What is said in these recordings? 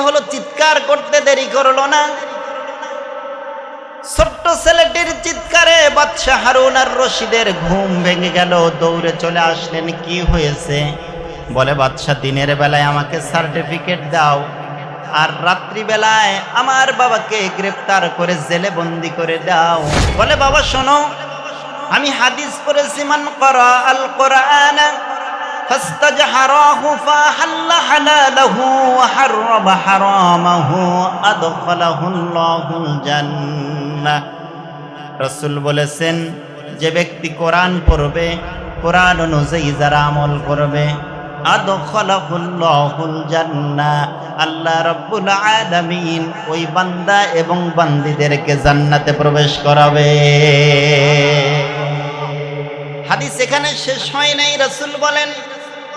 হলো, চিৎকার করতে দেরি করল না। ছোট্ট ছেলেটির চিৎকারে বাদশাহ হারুন আর রশিদের ঘুম ভেঙে গেল। দৌড়ে চলে আসলেন, কি হয়েছে? বলে, বাদশাহ, দিনের বেলায় আমাকে সার্টিফিকেট দাও। আর রাত্রিবেলায় আমার বাবাকে গ্রেফতার করে জেলে বন্দি করে দাও। বলে, বাবা, শোনো, আমি হাদিস পড়েছি, মান করা আল কোরআন فاستجحراه فحل حلاله وحرم حرامه أدخله الله الجنة রসুল বলেছেন যে ব্যক্তি কোরআন পড়বে কোরআন অনুযায়ী যারা আমল করবে আদখলাহুল্লাহুল জান্নাহ আল্লাহ রাব্বুল আলামিন ওই বান্দা এবং বান্দীদেরকে জান্নাতে প্রবেশ করাবে হাদিস এখানে শেষ হয় নাই রাসূল বলেন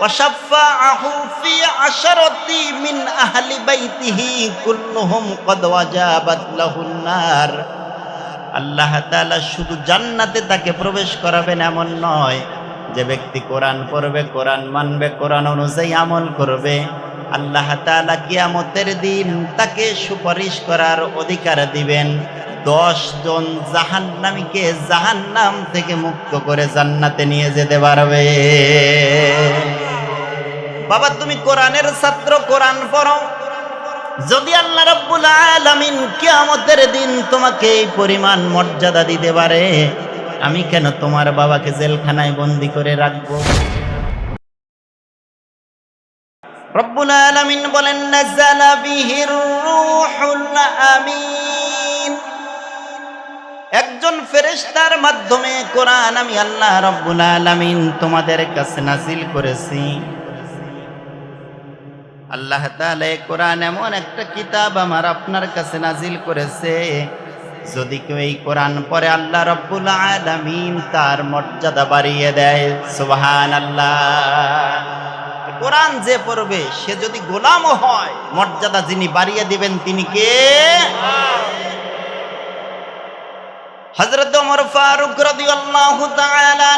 وشفعه في عشرة من أهل بيته كلهم قد وجابت له النار আল্লাহ তাআলা শুধু জান্নাতে তাকে প্রবেশ করাবেন এমন নয় যে ব্যক্তি কোরআন পড়বে কোরআন মানবে কোরআন অনুযায়ী আমল করবে আল্লাহ তাআলা কিয়ামতের দিন তাকে সুপারিশ করার অধিকার দিবেন দশ জন জাহান্নামীকে জাহান্নাম থেকে মুক্ত করে জান্নাতে নিয়ে যেতে পারবে বাবা, তুমি কোরআনের ছাত্র, কোরআন পড়ো। যদি আল্লাহ রাব্বুল আলামিন কিয়ামতের দিন তোমাকে এই পরিমাণ মর্যাদা দিতে পারে, আমি কেন তোমার বাবাকে জেলখানায় বন্দি করে রাখব? রব্বুল আলামিন বলেন, নাযালা বিহির রূহুল আমিন। একজন ফেরেশতার মাধ্যমে কোরআন আমি আল্লাহ রব্বুল আলামিন তোমাদের কাছে নাজিল করেছি। আল্লাহ তাআলা কোরআন এমন একটা কিতাব আমার আপনার কাছে নাজিল করেছে। যদি কেউ এই কোরআন পরে আল্লাহ রব্বুল আলামিন তার মর্যাদা বাড়িয়ে দেয়। সুবহানাল্লাহ। কোরআন যে পড়বে, সে যদি গোলামও হয়, মর্যাদা যিনি বাড়িয়ে দিবেন, তিনি কে? হযরত ওমর ফারুক রাদিয়াল্লাহু তাআলা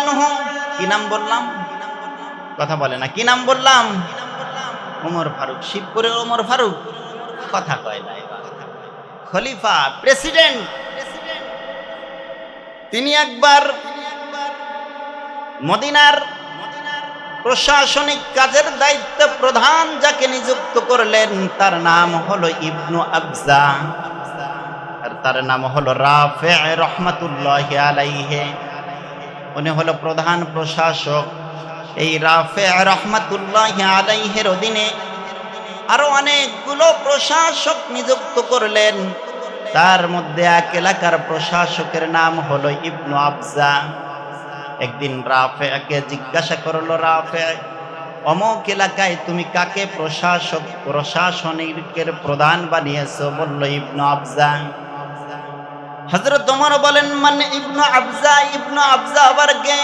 কি নাম বললাম? কথা বলে না। কি নাম বললাম? ওমর ফারুক, শিবপুরের ওমর ফারুক, কথা কয় না খলিফা, প্রেসিডেন্ট। তিনি একবার মদিনার প্রশাসনিক কাজের দায়িত্ব প্রধান যাকে নিযুক্ত করলেন, তার নাম হলো ইবনু আবজা। আর তার নাম হলো রাফে রহমাতুল্লাহ আলাইহে। উনি হলো প্রধান প্রশাসক এই রাফে রহমাতুল্লাহ আলাইহের অধীনে আরও অনেকগুলো প্রশাসক নিযুক্ত করলেন। তার মধ্যে এক এলাকার প্রশাসকের নাম হলো ইবনু আফজা। একদিন রাফেকে জিজ্ঞাসা করল, রাফে, অমুক এলাকায় তুমি কাকে প্রশাসক, প্রশাসনিকের প্রধান বানিয়েছো? বলল ইবনু আফজা। হজরত ওমর বলেন মানে ইবনু আফজা ইবনু আফজা আবার কে?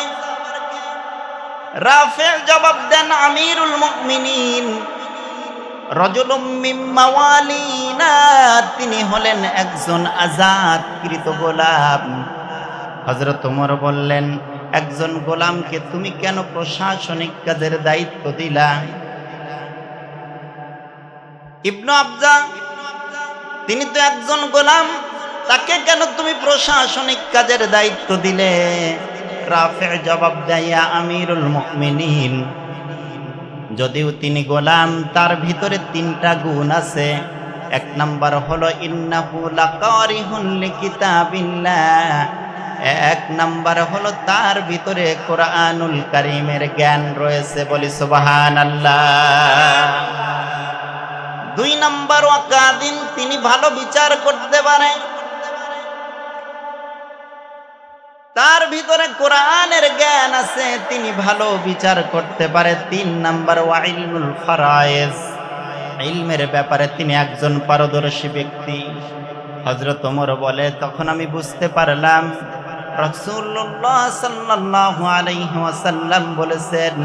রাফে জবাব দেন আমিরুল মুমিনিন। তিনি হলেন একজন আজাদ কৃত গোলাম। হযরত ওমর বললেন, একজন গোলামকে তুমি কেন প্রশাসনিক কাজের দায়িত্ব দিলা? ইবনু আবজা, তিনি তো একজন গোলাম, তাকে কেন তুমি প্রশাসনিক কাজের দায়িত্ব দিলে? রাফে জবাব দেয়া আমিরুল মুমিনিন। যদিও তিনি গোলাম, তার ভিতরে তিনটা গুণ আছে। এক নাম্বার হলো, ইন্নাহু লাকারিহুন লিকিতাবিল্লাহ। এক নাম্বার হলো, তার ভিতরে কোরআনুল কারীমের জ্ঞান রয়েছে বলি সুবহানাল্লাহ। দুই নাম্বার, ওয়াকাদিন, তিনি ভালো বিচার করতে পারেন। তার ভিতরে কোরআনের জ্ঞান আছে, তিনি ভালো বিচার করতে পারে। তিন নাম্বার ওয়াইলুল ফারায়েজ। ইলমের ব্যাপারে তিনি একজন পারদর্শী ব্যক্তি। হজরত ওমর বলে, তখন আমি বুঝতে পারলাম সাল্লাল্লাহু আলাইহি ওয়াসাল্লাম বলেছেন,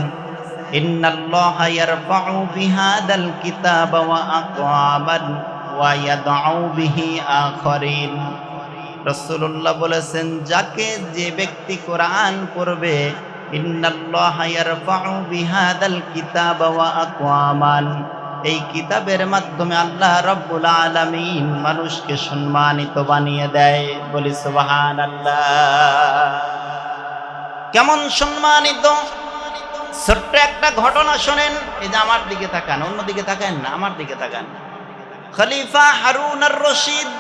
ইন্নাল্লাহা ইয়ারফাউ বিহাদাল কিতাবা ওয়া আকওয়ামান ওয়া ইয়াদউ বিহি আখরিন। রসুল্লাহ বলেছেন, যাকে যে ব্যক্তি কোরআন পড়বে এই কিতাবের মাধ্যমে আল্লাহ রব্বুল আলামিন মানুষকে সম্মানিত বানিয়ে দেয়। বলি সুবাহান কেমন সম্মানিত? ছোট্ট একটা ঘটনা শোনেন। এই যে আমার দিকে তাকান, অন্যদিকে তাকান না, আমার দিকে তাকান। খলিফা হারুন রশিদ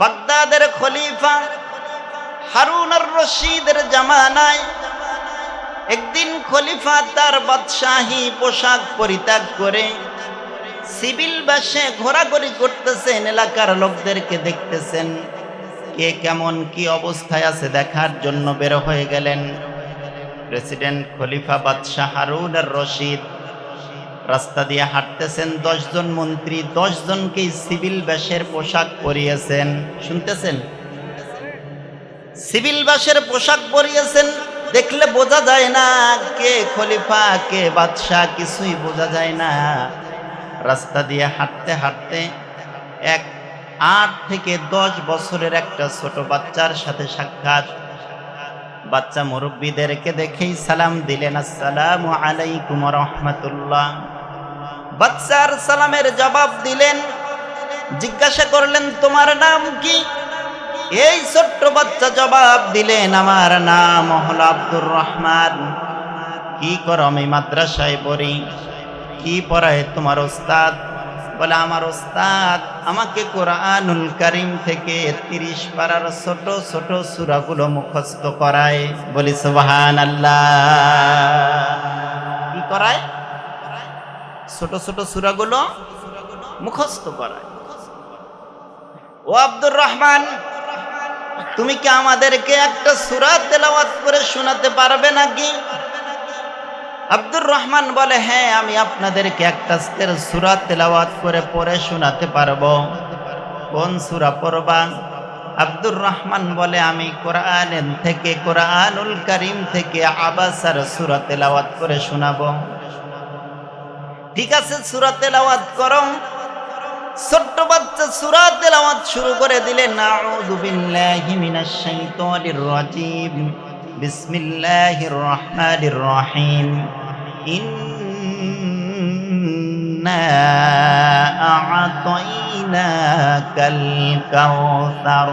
বাগদাদের খলিফা, হারুন আর রশিদের জামানায় একদিন খলিফা তার বাদশাহী পোশাক পরিত্যাগ করে সিভিল বাসে ঘোরাঘুরি করতেছেন, এলাকার লোকদেরকে দেখতেছেন। কে কেমন কি অবস্থায় আছে দেখার জন্য বের হয়ে গেলেন। প্রেসিডেন্ট খলিফা বাদশাহ হারুন আর রশিদ রাস্তা দিয়ে হাঁটতেছেন দশজন মন্ত্রী, দশজনকেই সিভিল বেশের পোশাক পরিয়েছেন। শুনতেছেন? সিভিল বাসের পোশাক পরিয়েছেন, দেখলে বোঝা যায় না কে খলিফা, কে বাদশাহ, কিছুই বোঝা যায় না। রাস্তা দিয়ে হাঁটতে হাঁটতে এক আট থেকে দশ বছরের একটা ছোট বাচ্চার সাথে সাক্ষাৎ। বাচ্চা মুরব্বীদেরকে দেখেই সালাম দিলেন, আসসালামু আলাইকুম রহমতুল্লাহ। বাচ্চার সালামের জবাব দিলেন, জিজ্ঞাসা করলেন, তোমার নাম কি? এই ছোট্ট বাচ্চা জবাব দিলেন, আমার নাম হল আব্দুর রহমান। কি করো, আমি মাদ্রাসায় পড়ি। কি পড়ায় তোমার ওস্তাদ? বলে, আমার ওস্তাদ, আমাকে কোরআনুল করিম থেকে তিরিশ পারার ছোট ছোট সুরাগুলো মুখস্থ করায়। বলি সুবাহান আল্লাহ কি করায়? ছোট ছোট সুরাগুলো মুখস্থ করায়। ও আব্দুর রহমান, তুমি কি আমাদেরকে একটা সুরা তেলাওয়াত করে শোনাতে পারবে নাকি? আব্দুর রহমান বলে হ্যাঁ আমি আপনাদেরকে একটা সুরা তেলাওয়াত করে পড়ে শোনাতে পারব। কোন সুরা পড়বা? আব্দুর রহমান বলে, আমি কোরআন থেকে, কোরআনুল করিম থেকে আবাসার সুরা তেলাওয়াত করে শোনাবো। ঠিক আছে, সুরা তেলাওয়াত করো। ছোট্ট বাচ্চা সুরা তেলাওয়াত শুরু করে দিলেন আউযু বিল্লাহি মিনাশ শাইতানির রাজিম, বিসমিল্লাহির রহমানির রহিম। ইন্না আ'তাইনাকাল কাউসার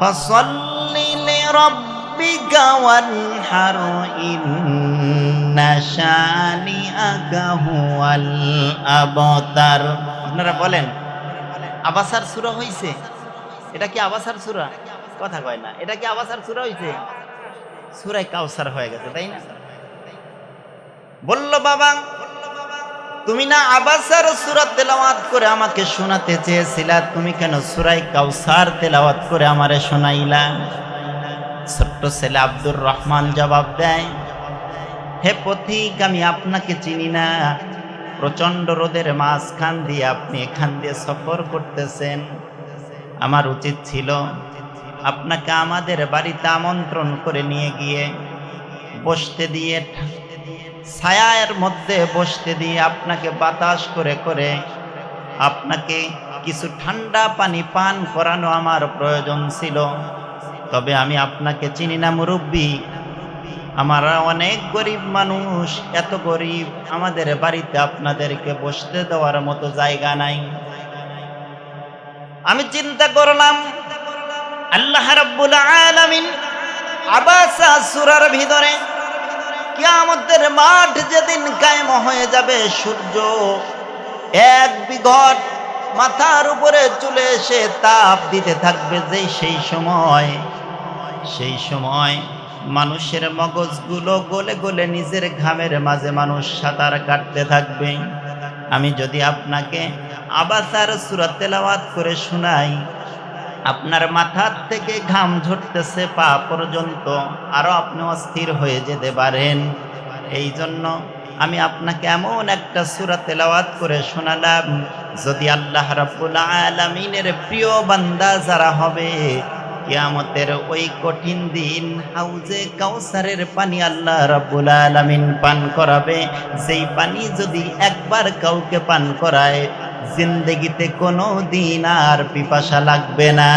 ফাসাল্লি লিরাব্বিকা ওয়ানহার ইন্না শানিআকা হুয়াল আবতার। আপনারা বলেন, আবাসার সুরা হইছে? এটা কি আবাসার সুরা? কথা কয় না। এটা কি আবাসার সুরা হইছে? সুরাই কাউসার হয়ে গেছে, তাই না? বলল, বাবা, তুমি না আবাসার সুরা তেলাওয়াত করে আমাকে শোনাতে চেয়েছিলা? তুমি কেন সুরাই কাউসার তেলাওয়াত করে আমারে শোনাইলা? ছোট্ট ছেলে আব্দুর রহমান জবাব দেয়, হে পথিক, আমি আপনাকে চিনি না। প্রচণ্ড রোদের মাঝখান দিয়ে আপনি এখান দিয়ে সফর করতেছেন। আমার উচিত ছিল আপনাকে আমাদের বাড়িতে আমন্ত্রণ করে নিয়ে গিয়ে বসতে দিয়ে, ছায়ার মধ্যে বসতে দিয়ে আপনাকে বাতাস করে করে আপনাকে কিছু ঠান্ডা পানি পান করানো আমার প্রয়োজন ছিল। তবে আমি আপনাকে চিনি না, মুরব্বী। আমরা অনেক গরিব মানুষ, এত গরিব, আমাদের বাড়িতে আপনাদেরকে বসতে দেওয়ার মতো জায়গা নাই। আমি চিন্তা করলাম, আল্লাহ রাব্বুল আলামিন আবাসা সূরার ভিতরে কিয়ামতের মাঠ যেদিন কায়েম হয়ে যাবে, সূর্য এক বিঘট মাথার উপরে চলে এসে তাপ দিতে থাকবে যেই সেই সময়। সেই সময় মানুষের মগজগুলো গলে গলে নিজের ঘামের মাঝে মানুষ সাঁতার কাটতে থাকবে। আমি যদি আপনাকে আবাসার সুরাত তেলাওয়াত করে শোনাই, আপনার মাথার থেকে ঘাম ঝরতেছে পা পর্যন্ত আরও আপনি অস্থির হয়ে যেতে পারেন। এই জন্য আমি আপনাকে এমন একটা সুরা তেলাওয়াত করে শোনালাম, যদি আল্লাহ রাব্বুল আলামিনের প্রিয় বান্দা যারা হবে কিয়ামতের ওই কঠিন দিন হাউজে কাউসারের পানি আল্লাহ রাব্বুল আলামিন পান করাবে। যেই পানি যদি একবার কাউকে পান করায়, জিন্দগিতে কোনো দিন আর পিপাসা লাগবে না।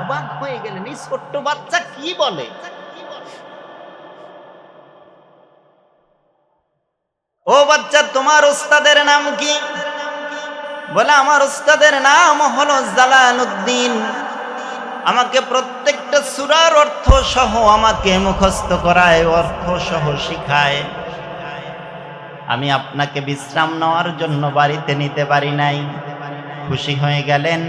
অবাক হয়ে গেলেন, এই ছোট্ট বাচ্চা কি বলে? ও বাচ্চা, তোমার ওস্তাদের নাম কি? বলে, আমার উস্তাদের নাম হলো জালালউদ্দিন। আমাকে প্রত্যেকটা সুরার অর্থ সহ আমাকে মুখস্থ করায় অর্থ সহ শিখায়। আমি আপনাকে বিশ্রাম নেওয়ার জন্য বাড়িতে নিতে পারি নাই। খুশি হয়ে গেলেন,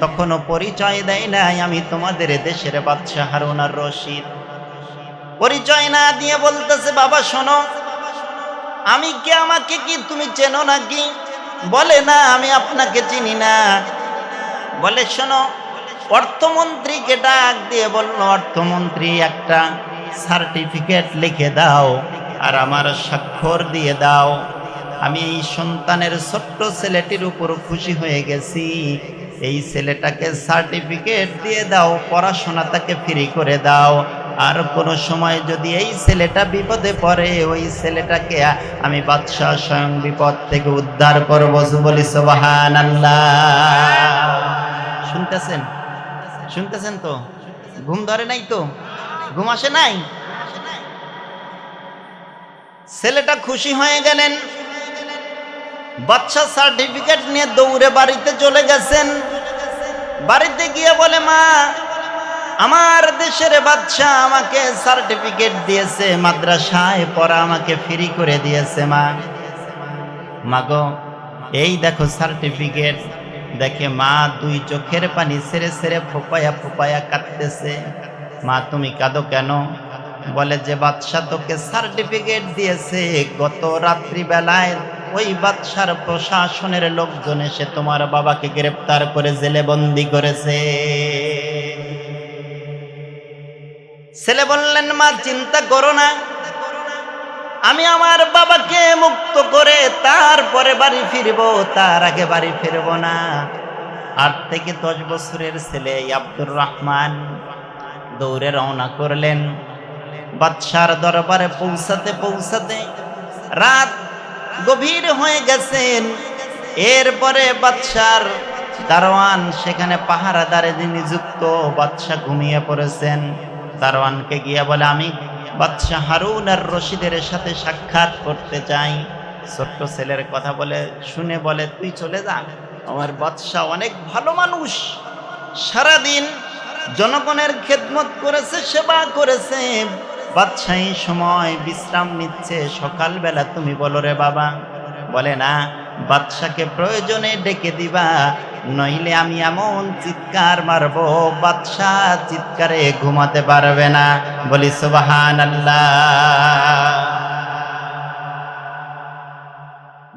তখনও পরিচয় দেয় নাই আমি তোমাদের দেশের বাদশাহ হারুনার রশিদ। পরিচয় না দিয়ে বলতেছে, বাবা, শোনো, আমি কি আমাকে কি তুমি চেনো নাকি? বলে না, আমি আপনাকে চিনি না। বলে, শোনো, অর্থমন্ত্রীকে ডাক দিয়ে বলল, অর্থমন্ত্রী, একটা সার্টিফিকেট লিখে দাও আর আমার স্বাক্ষর দিয়ে দাও। আমি এই সন্তানের ছোট্ট ছেলেটির উপর খুশি হয়ে গেছি। এই ছেলেটাকে সার্টিফিকেট দিয়ে দাও, পড়াশোনা তাকে ফ্রি করে দাও। আর কোনো সময় যদি এই ছেলেটা বিপদে পড়ে, ওই ছেলেটাকে আমি বাদশাহ স্বয়ং বিপদ থেকে উদ্ধার করব। বলি সোবাহান শুনতেছেন? শুনতেছেন তো? ঘুম ধরে নাই তো? ঘুম আসে নাই? ছেলেটা খুশি হয়ে গেলেন। বাচ্চা সার্টিফিকেট নিয়ে দৌড়ে বাড়িতে চলে গেছেন। বাড়িতে গিয়ে বলে, মা আমার দেশের বাচ্চা আমাকে সার্টিফিকেট দিয়েছে, মাদ্রাসায় পড়া আমাকে ফ্রি করে দিয়েছে মা। মাগো, এই দেখো সার্টিফিকেট। দেখে মা দুই চোখের পানি সেরে সেরে ফোপায়া ফোপায়া কাটতেছে মা, তুমি কাঁদো কেন? বলে যে বাদশা তোকে সার্টিফিকেট দিয়েছে। গত রাত্রিবেলায় ওই বাদশার প্রশাসনের লোকজন এসে তোমার বাবাকে গ্রেপ্তার করে জেলে বন্দি করেছে। ছেলে বললেন, মা, চিন্তা করো না। আমি আমার বাবাকে মুক্ত করে তারপরে বাড়ি ফিরব, তার আগে বাড়ি ফিরব না। আট থেকে দশ বছরের ছেলে আব্দুর রহমান দৌড়ে রওনা করলেন। বাদশার দরবারে পৌঁছাতে পৌঁছাতে রাত গভীর হয়ে গেছেন এরপরে বাদশার দারোয়ান সেখানে পাহারাদারে নিযুক্ত বাদশাহ ঘুমিয়ে পড়েছেন। দারোয়ানকে গিয়ে বলে, আমি বাদশাহ হারুন আর রশিদের সাথে সাক্ষাৎ করতে চাই। ছোট্ট ছেলের কথা বলে, শুনে বলে, তুই চলে যা। আমার বাদশাহ অনেক ভালো মানুষ। সারাদিন জনগণের খেদমত করেছে, সেবা করেছে। বাদশাহ সময় বিশ্রাম নিচ্ছে। সকালবেলা তুমি বলো রে বাবা। বলে, না বাদশাকে প্রয়োজনে ডেকে দিবা। নইলে আমি এমন চিৎকার মারবো, বাদশাহ চিৎকারে ঘুমাতে পারবে না। বলি সুবাহান আল্লাহ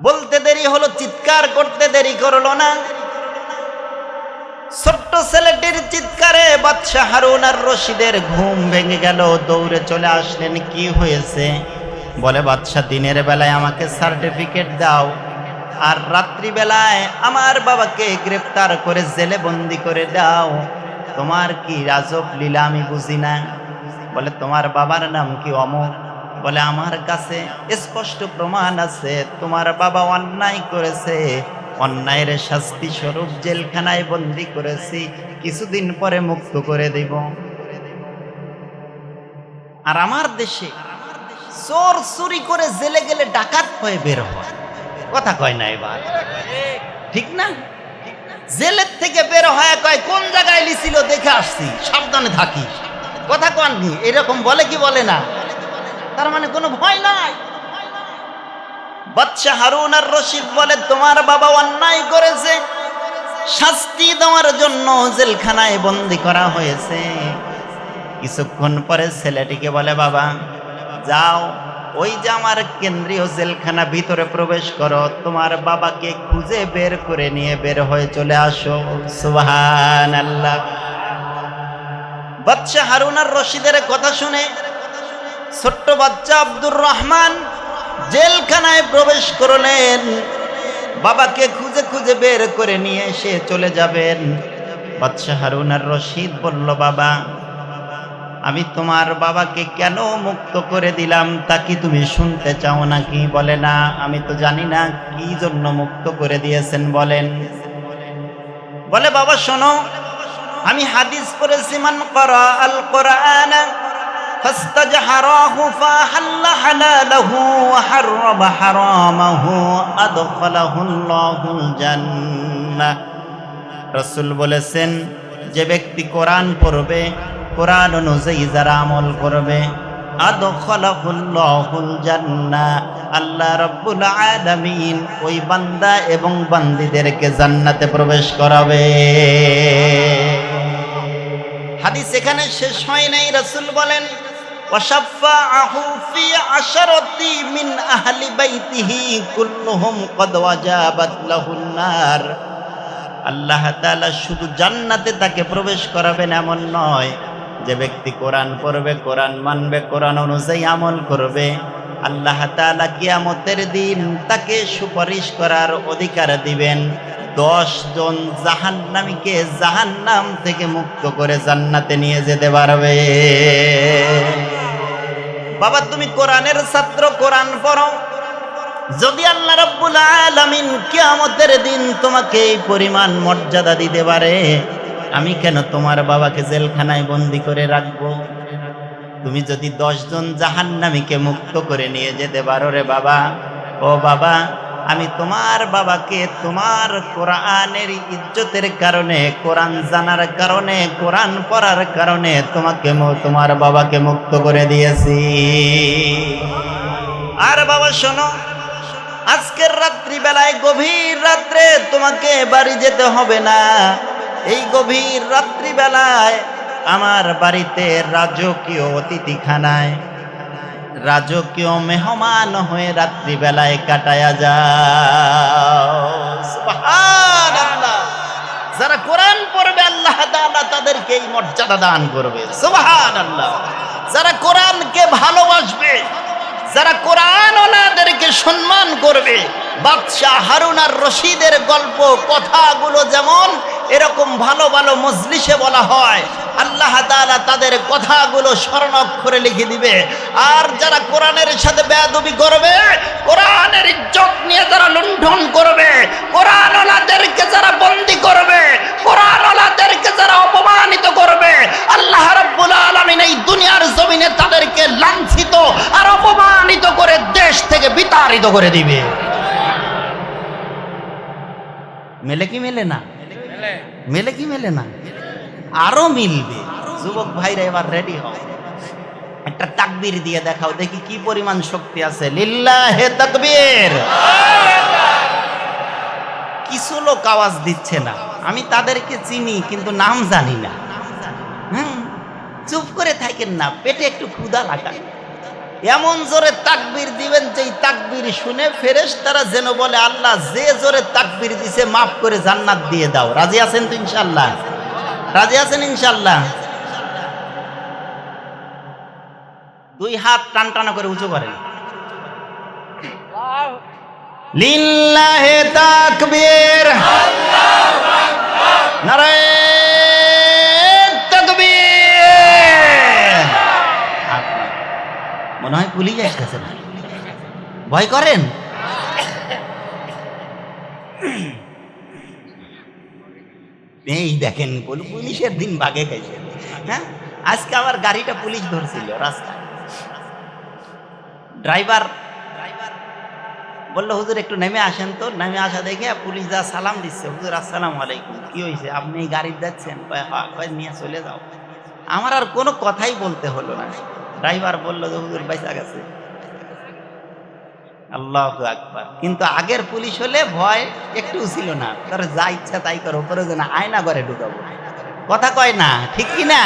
বলতে দেরি হলো, চিৎকার করতে দেরি করল না। ছোট্ট ছেলেটির চিৎকারে বাদশাহ হারুন আর রশিদের ঘুম ভেঙে গেল, দৌড়ে চলে আসলেন। কি হয়েছে? বলে, বাদশাহ, দিনের বেলায় আমাকে সার্টিফিকেট দাও। আর রাত্রিবেলায় আমার বাবাকে গ্রেফতার করে জেলে বন্দি করে দাও। তোমার কি রাজব লীলা আমি বুঝি না? বলে, তোমার বাবার নাম কি অমর? বলে, আমার কাছে স্পষ্ট প্রমাণ আছে। তোমার বাবা অন্যায় করেছে। অন্যায়ের শাস্তি স্বরূপ জেলখানায় বন্দি করেছি। কিছুদিন পরে মুক্ত করে দেব। আর আমার দেশে চোর চুরি করে জেলে গেলে ডাকাত হয়ে বের হয়। কথা কয় না এবার। ঠিক না? জেলের থেকে বের হয়ে কয়, কোন জায়গায় লিছিল দেখে আসছি, সাবধানে থাকি কথা কননি এরকম বলে কি বলে না? তার মানে কোনো ভয় নাই। বাচ্চা হারুন আর রশিদ বলে, তোমার বাবা অন্যায় করেছে। শাস্তি দেওয়ার জন্য জেলখানায় বন্দি করা হয়েছে। কিছুক্ষণ পরে ছেলেটিকে বলে, বাবা, যাও। ওই যে আমার কেন্দ্রীয় জেলখানা ভিতরে প্রবেশ করো, তোমার বাবাকে খুঁজে বের করে নিয়ে বের হয়ে চলে আসো। সুবহান আল্লাহ বাচ্চা হারুন আর রশিদের কথা শুনে ছোট্ট বাচ্চা আব্দুর রহমান জেলখানায় প্রবেশ করলেন। বাবাকে খুঁজে খুঁজে বের করে নিয়ে এসে চলে যাবেন। বাচ্চা হারুন আর রশিদ বলল, বাবা আমি তোমার বাবাকে কেন মুক্ত করে দিলাম তা কি তুমি শুনতে চাও নাকি বলে না আমি তো জানি না কি জন্য মুক্ত করে দিয়েছেন বলেন বলে বাবা শোনো আমি হাদিস পড়েছি মান করা আল কোরআন فاستجحراه فأحل حلاله وحرم حرامه أدخله الله الجنة রসুল বলেছেন যে ব্যক্তি কোরআন পড়বে কোরআন অনুযায়ী যারা আমল করবে আল্লাহ রাব্বুল আলামিন ওই বান্দা এবং বান্দীদেরকে জান্নাতে প্রবেশ করাবে। হাদিস এখানে শেষ হয় নাই, রাসূল বলেন, ওয়াশাফাআহু ফি আশারাতি মিন আহলি বাইতিহি কুল্লুহুম কদ ওয়াজাবাত লাহুন নার। আল্লাহ তাআলা শুধু জান্নাতে তাকে প্রবেশ করাবেন এমন নয় যে ব্যক্তি কোরআন পড়বে, কোরআন মানবে, কোরআন অনুযায়ী আমল করবে, আল্লাহ তাআলা কিয়ামতের দিন তাকে সুপারিশ করার অধিকার দিবেন। দশ জন জাহান্নামীকে জাহান্নাম থেকে মুক্ত করে জান্নাতে নিয়ে যেতে পারবে। বাবা, তুমি কোরআনের ছাত্র, কোরআন পড়ো। যদি আল্লাহ রাব্বুল আলামিন কিয়ামতের দিন তোমাকে এই পরিমাণ মর্যাদা দিতে পারে আমি কেন তোমার বাবাকে জেলখানায় বন্দি করে রাখব? তুমি যদি দশজন জাহান্নামীকে মুক্ত করে নিয়ে যেতে পারো রে বাবা। ও বাবা, আমি তোমার বাবাকে তোমার কোরআনের ইজ্জতের কারণে, কোরআন জানার কারণে, কোরআন পড়ার কারণে তোমাকে তোমার বাবাকে মুক্ত করে দিয়েছি। আর বাবা, শোনো, আজকের রাত্রি বেলায় গভীর রাত্রে তোমাকে বাড়ি যেতে হবে না। এই গভীর রাত্রি বেলায় আমার বাড়িতে রাজকীয় অতিথিখানায়, রাজকীয় মেহমান হয়ে রাত্রি বেলায় কাটায়া সুবহানাল্লাহ। যারা কোরআন পড়বে, আল্লাহ তাআলা তাদেরকে এই মর্যাদা দান করবে। সুবহানাল্লাহ। যারা কোরআনকে ভালোবাসবে, যারা কোরআন ওনাদেরকে সম্মান করবে, বাদশাহ হারুন আর রশিদের গল্প, কথাগুলো যেমন এরকম ভালো ভালো মজলিসে বলা হয়, আল্লাহ তালা তাদের কথাগুলো স্মরণাক্ষরে লিখে দিবে। আর যারা কোরআনের সাথে বেয়াদবি করবে, কোরআনের ইজ্জত নিয়ে যারা লুণ্ঠন করবে কোরআন ওনাদেরকে যারা বন্দি করবে কোরআন ওনাদেরকে যারা অপমানিত করবে, আল্লাহ রাব্বুল আলামিন এই দুনিয়ার জমিনে তাদেরকে লাঞ্ছিত আর অপমানিত করে দেশ থেকে বিতাড়িত করে দিবে। মেলে কি মেলে না? মেলে কি মেলে না? আরও মিলবে। যুবক ভাইরা এবার রেডি হও। একটা তাকবীর দিয়ে দেখাও, দেখি কি পরিমাণ শক্তি আছে। লিল্লাহে তাকবীর! কিছু লোক আওয়াজ দিচ্ছে না। আমি তাদেরকে চিনি, কিন্তু নাম জানি না। চুপ করে থাকেন না, পেটে একটু ক্ষুদা লাগা এমন জোরে তাকবীর দিবেন যেই তাকবীর শুনে ফেরেশ তারা যেন বলে, আল্লাহ, যে জোরে তাকবীর দিছে, মাফ করে জান্নাত দিয়ে দাও। রাজি আছেন তো ইনশাল্লাহ রাজি আছেন ইনশাল্লাহ দুই হাত টান টানা করে উঁচু করেন। লিল্লাহে তাকবীর। নারায়ণ মনে হয় পুলিশ আসতেছে না। ভয় করেন? এই দেখেন পুলিশের দিন বাগে খাইছে। হ্যাঁ? আজকে আমার গাড়িটা পুলিশ ধরছিল রাস্তায়। ড্রাইভার বলল হুজুর একটু নেমে আসেন তো। নেমে আসা দেখে পুলিশ যা সালাম দিচ্ছে হুজুর আসসালাম আলাইকুম কি হয়েছে আপনি গাড়ি যাচ্ছেন? কয়, "হ্যাঁ, কয় নিয়ে চলে যাও। আমার আর কোনো কথাই বলতে হলো না। ড্রাইভার বলল যে, হুজুর বাইসা গেছে। আল্লাহ আকবার। কিন্তু আগের পুলিশ হলে ভয় একটু ছিল না। তার যা ইচ্ছা তাই করো প্রয়োজন আয়না ঘরে ঢুকাবো। কথা কয় না, ঠিক কি না?